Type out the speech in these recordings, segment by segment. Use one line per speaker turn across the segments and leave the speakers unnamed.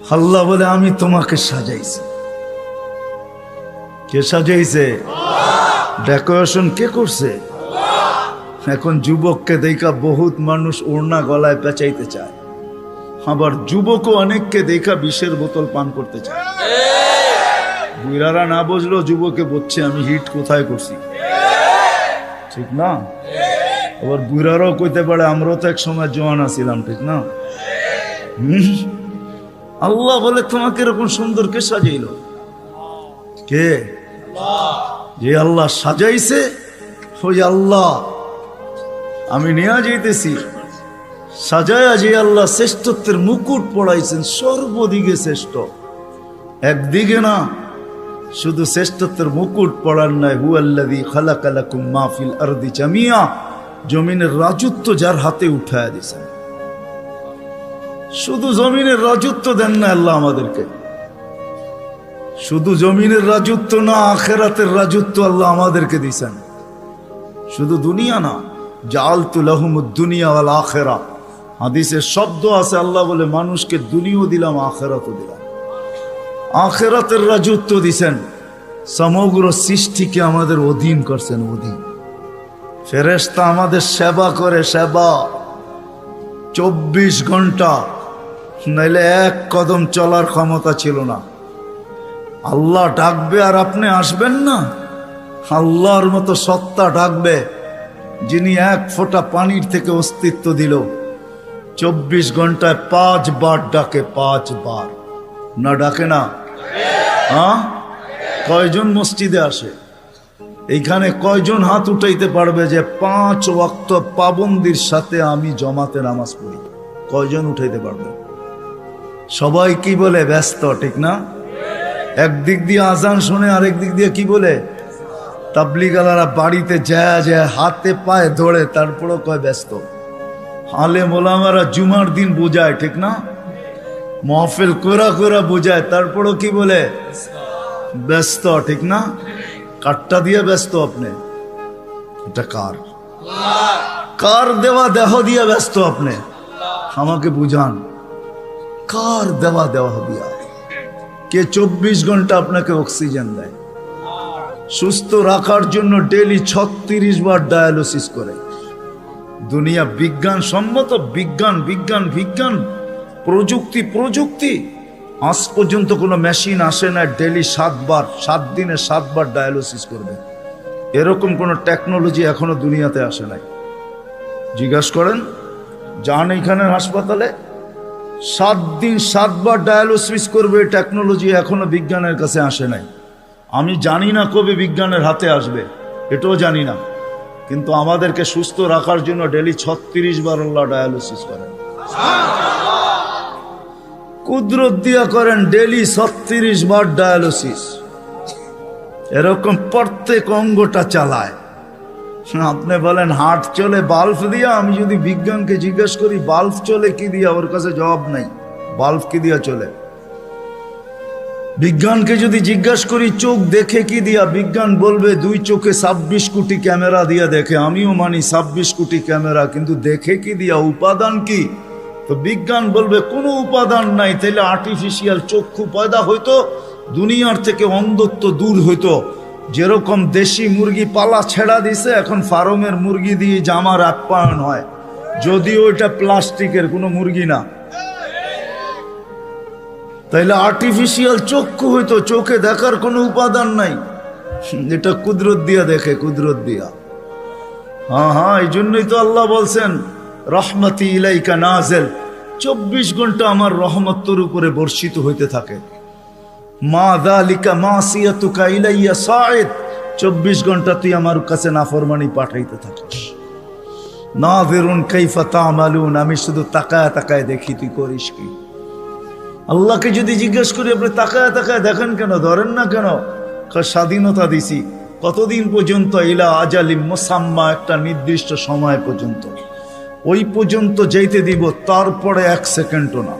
আল্লাহ বলে আমি তোমাকে সাজাইছি। কে সাজাইছে? ডেকোরেশন কে করছে? এখন যুবককে দেখা বহুত মানুষ ওড়না গলায় পেঁচাইতে চায়। আবার যুবকও অনেককে দেখা বিষের বোতল পান করতে চায়। বুড়ারা না বুঝলো যুবকে বলছে আমি হিট কোথায় করছি? ঠিক না? আবার বুড়ারাও কইতে পারে আমরাও তো এক সময় জোয়ান আছিলাম। ঠিক না? হুম? আল্লাহ বলে তোমাকে এরকম সুন্দর কে সাজাইল? কে? যে আল্লাহ সাজাইছে, ওই আল্লাহ। আমি নেয়া যাইতেছি। সাজায়া যে আল্লাহ শ্রেষ্ঠত্বের মুকুট পড়াইছেন, সর্বদিকে শ্রেষ্ঠ। একদিকে না, শুধু শ্রেষ্ঠত্বের মুকুট পড়ার নাই হু আল্লাদি খালাকালাকুম মাহফিল আরদি জামিয়া, জমিনের রাজত্ব যার হাতে উঠায় দিয়েছেন। শুধু জমিনের রাজত্ব দেন না আল্লাহ আমাদেরকে। শুধু জমিনের রাজত্ব না, আখেরাতের রাজত্ব আল্লাহ আমাদেরকে দিছেন শুধু দুনিয়া না জাল তুলাহুমুদ দুনিয়া আল আখেরা। হাদিসের শব্দ আছে, আল্লাহ বলে, মানুষকে দুনিয়াও দিলাম, আখেরাতও দিলাম। আখেরাতের রাজত্ব দিছেন সমগ্র সৃষ্টিকে আমাদের অধীন করছেন, অধীন। ফেরেস্তা আমাদের সেবা করে, সেবা। চব্বিশ ঘণ্টা নাইলে এক কদম চলার ক্ষমতা ছিল না। আল্লাহ ডাকবে আর আপনি আসবেন না। আল্লাহর মতো সত্তা ডাকবে, যিনি এক ফোঁটা পানির থেকে অস্তিত্ব দিল। চব্বিশ ঘন্টায় পাঁচ বার ডাকে পাঁচ বার না ডাকে না? হ্যাঁ? কয়জন মসজিদে আসে? এইখানে কয়জন হাত উঠাইতে পারবে যে পাঁচ ওয়াক্ত পাবন্দির সাথে আমি জমাতে নামাজ পড়ি? কয়জন উঠাইতে পারবে? সবাই কি বলে ব্যস্ত ঠিক না? একদিক দিয়ে আজান শুনে আরেক দিক দিয়ে কি বলে? তাবলিগালারা বাড়িতে যায় যায় হাতে পায়ে ধরে তারপরও কয় ব্যস্ত। হালে মোলামারা জুমার দিন বোঝায় ঠিক না? মহফিল কোরা কোরা বোঝায় তারপরও কি বলে? ব্যস্ত ঠিক না? কাঠটা দিয়ে ব্যস্ত আপনি। এটা কার? কার দেওয়া দেহ দিয়ে ব্যস্ত আপনি? আমাকে বুঝান। কার দেওয়া দেওয়া দিয়া কে চব্বিশ ঘণ্টা আপনাকে অক্সিজেন দেয়। সুস্থ রাখার জন্য ডেলি ছত্রিশ বার ডায়ালিসিস করে। দুনিয়া বিজ্ঞান সম্মত বিজ্ঞান বিজ্ঞান বিজ্ঞান, প্রযুক্তি প্রযুক্তি। আজ পর্যন্ত কোনো মেশিন আসে না ডেলি সাতবার সাত দিনে সাতবার ডায়ালিসিস করবে। এরকম কোনো টেকনোলজি এখনও দুনিয়াতে আসে নাই। জিজ্ঞাসা করেন, যান এইখানের হাসপাতালে? সাত দিন সাতবার ডায়ালিসিস করবে টেকনোলজি এখনও বিজ্ঞানের কাছে আসে নাই। আমি জানি না কবে বিজ্ঞানের হাতে আসবে, এটাও জানি না। কিন্তু আমাদেরকে সুস্থ রাখার জন্য ডেলি ছত্রিশ বার আল্লাহ ডায়ালিসিস করেন। কুদরত দিয়া করেন ডেলি ছত্রিশ বার ডায়ালিসিস এরকম প্রত্যেক অঙ্গটা চালায়। আপনি বলেন, হাট চলে বাল্ব দিয়া আমি যদি বিজ্ঞানকে জিজ্ঞেস করি বাল্ব চলে কি দিয়া? ওর কাছে জবাব নাই। বাল্ব কি দিয়া চলে? বিজ্ঞানকে যদি জিজ্ঞাসা করি, চোখ দেখে কি দিয়া? বিজ্ঞান বলবে, দুই চোখে ছাব্বিশ কোটি ক্যামেরা দিয়া দেখে। আমিও মানি ছাব্বিশ কোটি ক্যামেরা, কিন্তু দেখে কি দিয়া? উপাদান কি? তো বিজ্ঞান বলবে, কোনো উপাদান নাই তাহলে আর্টিফিশিয়াল চক্ষু পয়দা হইতো, দুনিয়ার থেকে অন্ধত্ব দূর হইতো। যেরকম দেশি মুরগি পালা ছেড়া দিছে, এখন ফার্মের মুরগি দিয়ে জামার আপ্যায়ন হয়। যদিও এটা প্লাস্টিকের কোনো মুরগি না। তাইলে আর্টিফিশিয়াল চক্ষু হইতো, চোখে দেখার কোনো উপাদান নাই। এটা কুদরত দিয়া দেখে, কুদরত দিয়া। হ্যাঁ হ্যাঁ এই জন্যই তো আল্লাহ বলছেন, রহমতি ইলাইকা নাজেল। চব্বিশ ঘণ্টা আমার রহমত তোর উপরে বর্ষিত হইতে থাকে। মা দালিকা মা সিয়াতুকা ইলাইয়া সায়েদ চব্বিশ ঘণ্টা তুই আমার কাছে নাফরমানি পাঠাইতে থাকিস। না বেরুন কাইফা তামালুন, আমি শুধু তাকায় তাকায় দেখি, তুই করিস কি? আল্লাহকে যদি জিজ্ঞেস করি, আপনি তাকায় তাকায় দেখেন কেন, ধরেন না কেন? স্বাধীনতা দিছি, কতদিন পর্যন্ত ইলা আজালিম মোসাম্মা, একটা নির্দিষ্ট সময় পর্যন্ত। ওই পর্যন্ত যেতে দিব, তারপরে এক সেকেন্ডও না।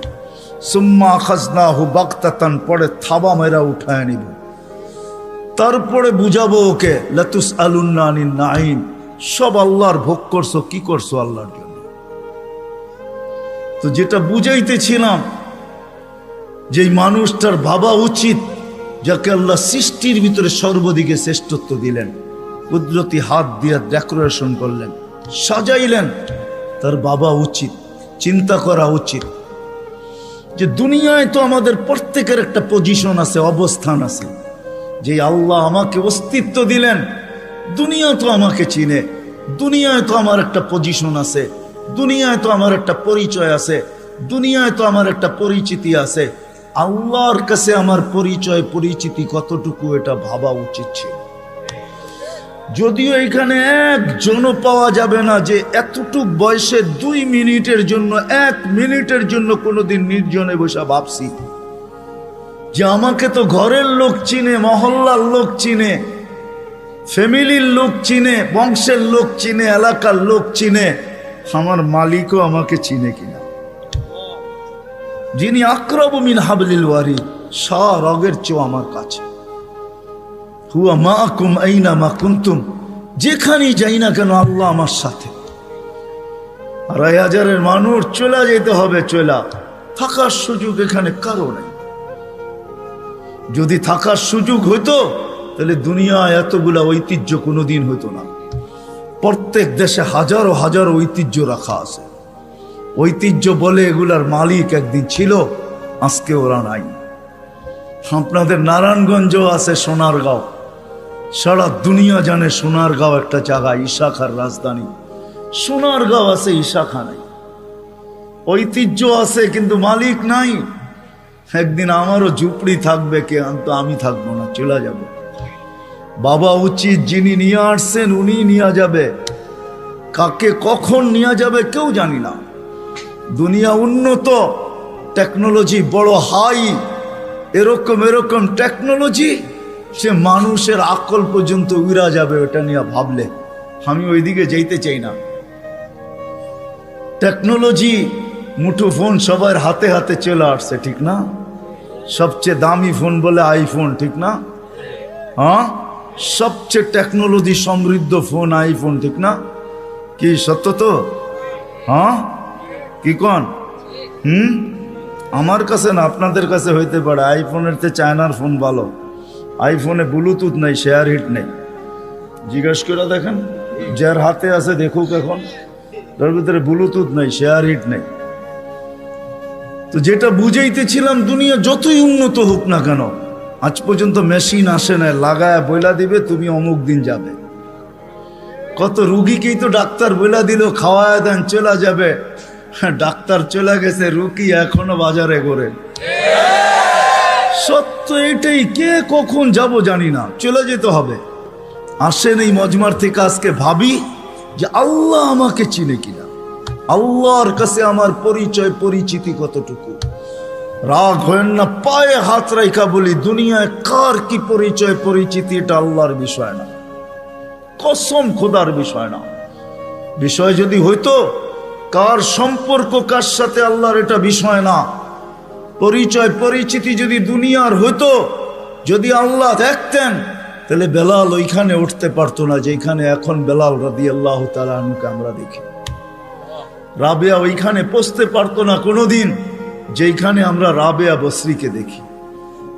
সুম্মা খাজনা হু বাক্তাতান পরে থাবা মেরা উঠায় নিব। তারপরে বুঝাবো ওকে লাতুস আলুন্নানিন নাইন সব আল্লাহর ভোগ করছ, কি করছ আল্লাহর জন্য? তো যেটা বুঝাইতেছিলাম, যেই মানুষটার ভাবা উচিত, যাকে আল্লাহ সৃষ্টির ভিতরে সর্বদিকে শ্রেষ্ঠত্ব দিলেন, কুদরতি হাত দিয়ে ডেকোরেশন করলেন, সাজাইলেন, তার বাবা উচিত, চিন্তা করা উচিত। যে দুনিয়ায় তো আমাদের প্রত্যেকের একটা পজিশন আছে, অবস্থান আছে। যে আল্লাহ আমাকে অস্তিত্ব দিলেন, দুনিয়া তো আমাকে চিনে, দুনিয়ায় তো আমার একটা পজিশন আছে, দুনিয়ায় তো আমার একটা পরিচয় আছে, দুনিয়ায় তো আমার একটা পরিচিতি আছে। আল্লাহর কাছে আমার পরিচয়, পরিচিতি কতটুকু এটা ভাবা উচিত ছিল? যদিও এখানে একজনও পাওয়া যাবে না যে এতটুক বয়সে দুই মিনিটের জন্য, এক মিনিটের জন্য কোনোদিন নির্জনে বসে ভাবছি যে আমাকে তো ঘরের লোক চিনে, মহল্লার লোক চিনে, ফ্যামিলির লোক চিনে, বংশের লোক চিনে, এলাকার লোক চিনে, আমার মালিকও আমাকে চিনে কিনা। যিনি আক্রবমিন হাবলিল ওয়ারি সা রগের চেয়েও আমার কাছে। হুয়া মা মা যেখানেই যাই না কেন আল্লাহ আমার সাথে। আড়াই হাজারের মানুষ চলে যেতে হবে, চলা। থাকার সুযোগ এখানে কারও নেই। যদি থাকার সুযোগ হইতো, তাহলে দুনিয়া এতগুলা ঐতিহ্য কোনোদিন হইতো না। প্রত্যেক দেশে হাজারো হাজারো ঐতিহ্য রাখা আছে। ঐতিহ্য বলে এগুলার মালিক একদিন ছিল, আজকে ওরা নাই। আপনাদের নারায়ণগঞ্জ আছে, সোনারগাঁও। সারা দুনিয়া জানে সোনারগাঁও একটা জায়গা, ইশাখার রাজধানী। সোনারগাঁও আছে, ইশাখা নাই। ঐতিহ্য আছে, কিন্তু মালিক নাই। একদিন আমারও ঝুপড়ি থাকবে কে তো আমি থাকব না, চলে যাব। বাবা উচিত যিনি নিয়ে আসছেন, উনি নিয়ে যাবে। কাকে কখন নিয়ে যাবে কেউ জানি না। দুনিয়া উন্নত টেকনোলজি বড় হাই এরকম এরকম টেকনোলজি সে মানুষের আকল পর্যন্ত উড়া যাবে, ওটা নিয়ে ভাবলে। আমি ওইদিকে যেতে চাই না। টেকনোলজি মুঠো ফোন সবার হাতে হাতে চলে আসছে, ঠিক না? সবচেয়ে দামি ফোন বলে আইফোন, ঠিক না? হ্যাঁ? সবচেয়ে টেকনোলজি সমৃদ্ধ ফোন আইফোন, ঠিক না? কি সত্য তো? হ্যাঁ? কি কন? হুম? আমার কাছে না, আপনাদের কাছে হইতে পারে। আইফোনের চেয়ে চায়নার ফোন ভালো। আইফোনে ব্লুটুথ নেই শেয়ার হিট নেই। জিজ্ঞেস করে দেখেন, যার হাতে আছে দেখুক এখন, তার ভিতরে ব্লুটুথ নেই শেয়ার হিট নেই। তো যেটা বুঝাইতেছিলাম, দুনিয়া যতই উন্নত হোক না কেন, আজ পর্যন্ত মেশিন আসে না লাগায় বইলা দিবে, তুমি অমুক দিন যাবে। কত রুগীকেই তো ডাক্তার বইলা দিল, খাওয়ায় দেন, চলে যাবে। ডাক্তার চলে গেছে, রুগী এখনও বাজারে করে সত্য এটাই, কে কখন যাব জানি না, চলে যেতে হবে। আসেন এই মজমার থেকে আজকে ভাবি যে আল্লাহ আমাকে চিনে কিনা। আল্লাহর কাছে আমার পরিচয়, পরিচিতি কতটুকু? রাগ হয়েন না, পায়ে হাত রাইখা বলি, দুনিয়ায় কার কি পরিচয়, পরিচিতি, এটা আল্লাহর বিষয় না। কসম খোদার বিষয় না। বিষয় যদি হইতো, কার সম্পর্ক কার সাথে আল্লাহর এটা বিষয় না। পরিচয়, পরিচিতি যদি দুনিয়ার হইতো, যদি আল্লাহ দেখতেন, তাহলে বেলাল ওইখানে উঠতে পারতো না, যেখানে এখন বেলাল রাদি আল্লাহ তালুকে আমরা দেখি। রাবেয়া ওইখানে পৌঁছতে পারতো না কোনোদিন, যেইখানে আমরা রাবেয়া বসরিকে দেখি।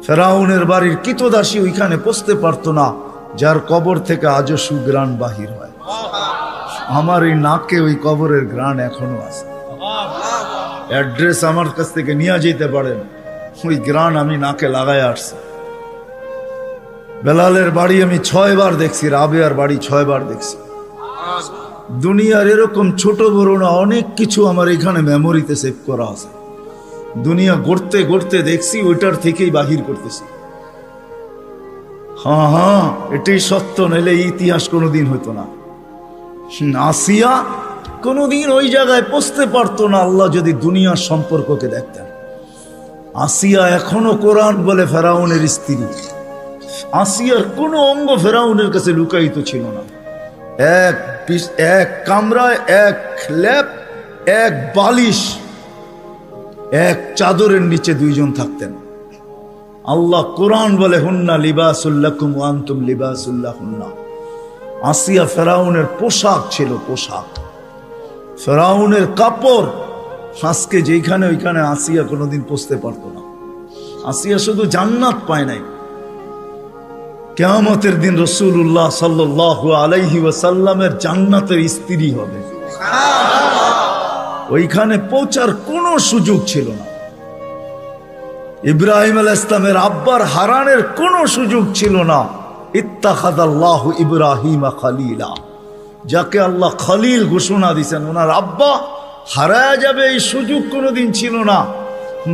ফেরাউনের বাড়ির কিতদাসী ওইখানে পৌঁছতে পারতো না, যার কবর থেকে আজও সুগ্রাণ বাহির হয়। আমার এই নাকে ওই কবরের গ্রাণ এখনও আছে। অ্যাড্রেস আমার কাছ থেকে নিয়ে যেতে পারেন। ওই গ্রান আমি নাকে লাগায় আসছি। বেলালের বাড়ি আমি ছয় বার দেখছি, রাবেয়ার বাড়ি ছয় বার দেখছি। দুনিয়ার এরকম ছোট বড় না, অনেক কিছু আমার এখানে মেমোরিতে সেভ করা আছে। দুনিয়া গড়তে গড়তে দেখছি, ওইটার থেকেই বাহির করতেছি। হ্যাঁ হ্যাঁ এটাই সত্য নাহলে ইতিহাস কোনোদিন হতো না। আসিয়া কোনোদিন ওই জায়গায় পৌঁছতে পারতো না আল্লাহ যদি দুনিয়ার সম্পর্ককে দেখতেন। আসিয়া এখনও কোরআন বলে ফেরাউনের স্ত্রী। আসিয়ার কোনো অঙ্গ ফেরাউনের কাছে লুকায়িত ছিল না। এক এক কামরায়, এক ল্যাপ এক বালিশ, এক চাদরের নিচে দুইজন থাকতেন। আল্লাহ কোরআন বলে, হুন্না লিবাসুল্লাকুম আন্তুম লিবাসুল্লাহ হুন্না আসিয়া ফেরাউনের পোশাক ছিল পোশাক। ফেরাউনের কাপড় আজকে যেখানে ওইখানে আসিয়া কোনোদিন পৌঁছতে পারতো না। আসিয়া শুধু জান্নাত পায় নাই। কেয়ামতের দিন রসুল্লাহ সাল্লাহ আলাইহি ওয়াসাল্লামের জান্নাতের স্ত্রী হবে। ওইখানে পৌঁছার কোনো সুযোগ ছিল না। ইব্রাহিম আল ইসলামের আব্বার হারানের কোনো সুযোগ ছিল না। ইত্তাখাদাল্লাহু ইব্রাহিম খালিলা। যাকে আল্লাহ খলিল ঘোষণা দিয়েছেন ওনার আব্বা হারায় যাবে এই সুযোগ কোনোদিন ছিল না।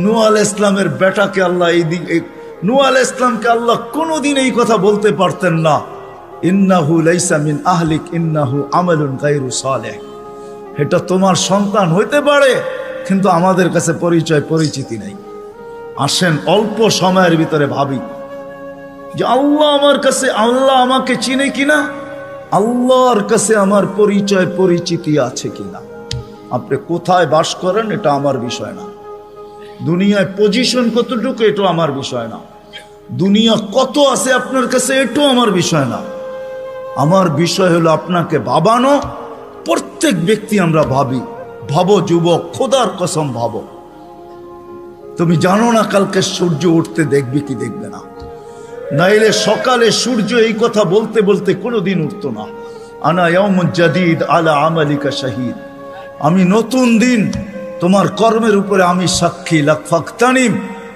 নু আল ইসলামের বেটাকে আল্লাহ এই দিক নু আল ইসলামকে আল্লাহ কোনোদিন এই কথা বলতে পারতেন না। ইন্নাহু লাইসা মিন আহলিক, ইন্নাহু আমালুন গায়রু সালেহ। এটা তোমার সন্তান হইতে পারে, কিন্তু আমাদের কাছে পরিচয়, পরিচিতি নেই। আসেন অল্প সময়ের ভিতরে ভাবি যে আল্লাহ আমার কাছে আল্লাহ আমাকে চিনে কিনা? আল্লাহর কাছে আমার পরিচয়, পরিচিতি আছে কিনা? আপনি কোথায় বাস করেন এটা আমার বিষয় না। দুনিয়ায় পজিশন কতটুকু এটা আমার বিষয় না। দুনিয়া কত আছে আপনার কাছে এটাও আমার বিষয় না। আমার বিষয় হলো আপনাকে ভাবানো, প্রত্যেক ব্যক্তি আমরা ভাবি, ভাবো যুবক, খোদার কসম ভাবো। তুমি জানো না কালকে সূর্য উঠতে দেখবে কি দেখবে না। নাইলে সকালে সূর্য এই কথা বলতে বলতে কোনোদিন উঠত না। আনা জাদিদ আলা আমালিকা শাহিদ। আমি নতুন দিন, তোমার কর্মের উপরে আমি সাক্ষী। লাকফাক্তানিম